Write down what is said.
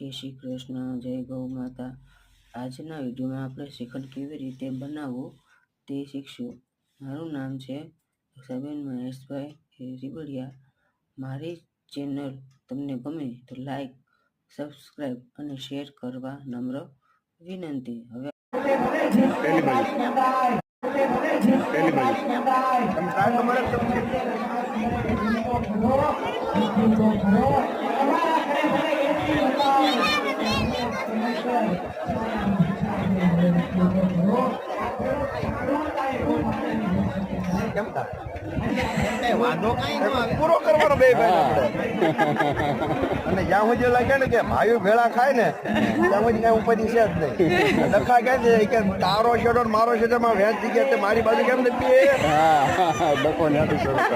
જય શ્રી કૃષ્ણ, જય ગૌ માતા. આજના વિડીયોમાં આપણે શ્રીખંડ કેવી રીતે બનાવવું તે શીખશું. મારું નામ છે સબેન મહેશભાઈ રીબડિયા મારી ચેનલ તમને ગમે તો લાઈક, સબસ્ક્રાઈબ અને શેર કરવા નમ્ર વિનંતી. હવે પહેલી બાજુ પહેલી બાજુ તમે ટ્રાય તો મળે તમને કેમ થાય વાંધો કઈ પૂરો કરવાનો બે ભાઈ અને જ્યાં સુધી લાગે ને કે ભાઈ ભેળા ખાય ને ત્યાં સુધી કઈ ઉપાધિ છે જ નહીં. લખા કે છે કે તારો શેડો મારો શેડો માં વેચ થઈ ગયા તે મારી બાજુ કેમ નથી બે ડકો નથી લાગે?